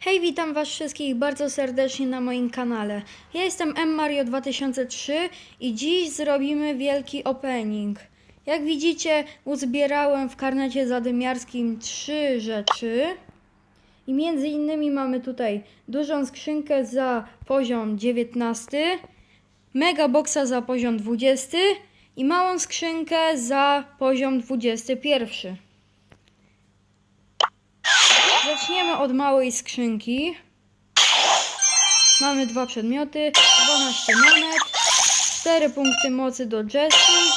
Hej, witam Was wszystkich bardzo serdecznie na moim kanale. Ja jestem mmario2003 i dziś zrobimy wielki opening. Jak widzicie, uzbierałem w karnecie zadymiarskim trzy rzeczy. I między innymi mamy tutaj dużą skrzynkę za poziom 19, mega boxa za poziom 20 i małą skrzynkę za poziom 21. Zaczniemy od małej skrzynki. Mamy dwa przedmioty, 12 monet, 4 punkty mocy do Jessie,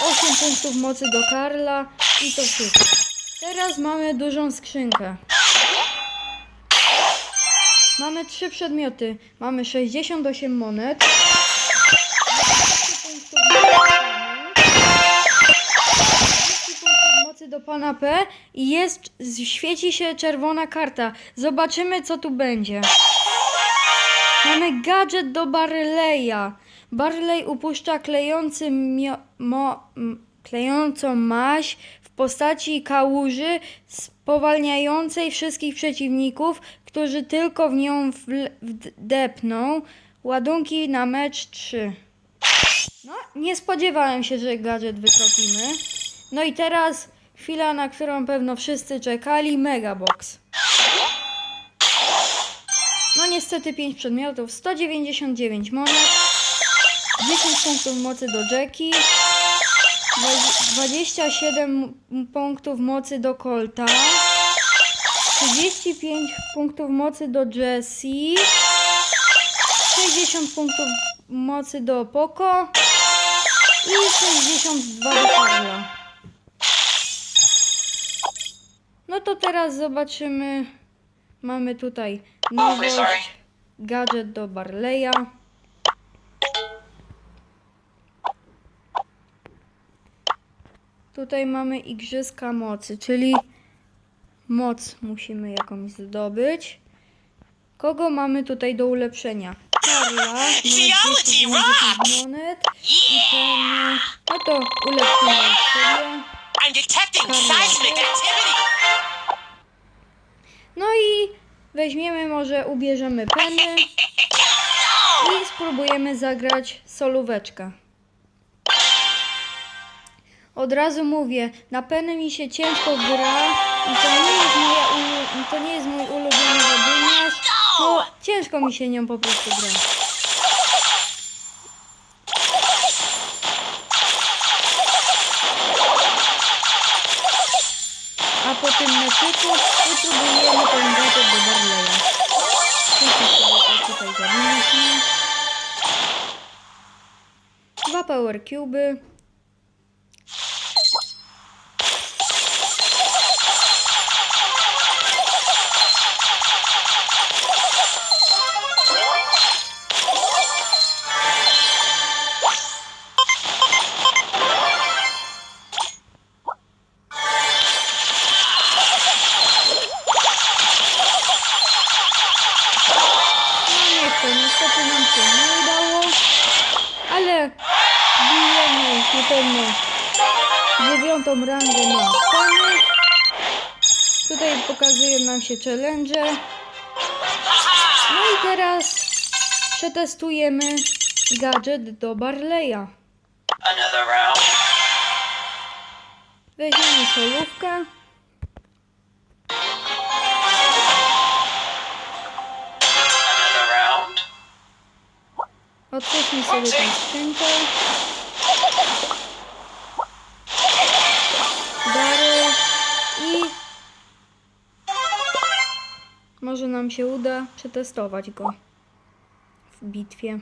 8 punktów mocy do Karla i to wszystko. Teraz mamy dużą skrzynkę. Mamy trzy przedmioty. Mamy 68 monet. Do pana P i jest, świeci się czerwona karta. Zobaczymy, co tu będzie. Mamy gadżet do Barleya. Barley upuszcza klejący mio, mo, klejącą maź w postaci kałuży spowalniającej wszystkich przeciwników, którzy tylko w nią wdepną. Ładunki na mecz 3. No, nie spodziewałem się, że gadżet wytropimy. No i teraz chwila, na którą pewno wszyscy czekali, Megabox. No niestety 5 przedmiotów, 199 monet, 10 punktów mocy do Jackie, dwa- 27 punktów mocy do Colta, 35 punktów mocy do Jessie, 60 punktów mocy do Poco i 62 do Karla. No to teraz zobaczymy. Mamy tutaj nowość. Gadżet do Barleya. Tutaj mamy igrzyska mocy, czyli moc musimy jakąś zdobyć. Kogo mamy tutaj do ulepszenia? Karla, mamy 290 rocks! monet i ten, no to ulepszymy sobie. I'm detecting seismic activity. No i weźmiemy może, ubierzemy peny i spróbujemy zagrać solóweczkę. Od razu mówię, na peny mi się ciężko gra i to nie jest, moja to nie jest mój ulubiony zadymiarz. No, ciężko mi się nią po prostu gra. Wypróbujemy ten gadżet do Barleya. To tutaj zamieniliśmy. Dwa power cuby. Bijemy na pewno dziewiątą rangę na pany. Tutaj pokazują nam się challenge. No i teraz przetestujemy gadżet do Barleya. Weźmiemy solówkę. Otwórzmy sobie tę skrzynkę. Dary i może nam się uda przetestować go w bitwie.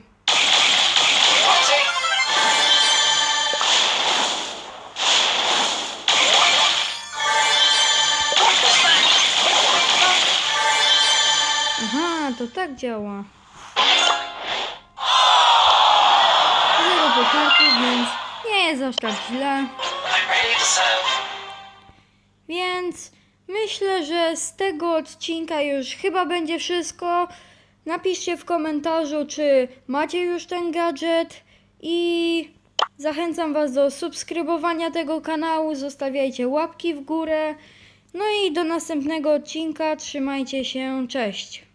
Aha, to tak działa. Więc nie jest aż tak źle. Więc myślę, że z tego odcinka już chyba będzie wszystko. Napiszcie w komentarzu, czy macie już ten gadżet i zachęcam Was do subskrybowania tego kanału. Zostawiajcie łapki w górę No i do następnego odcinka. Trzymajcie się. Cześć.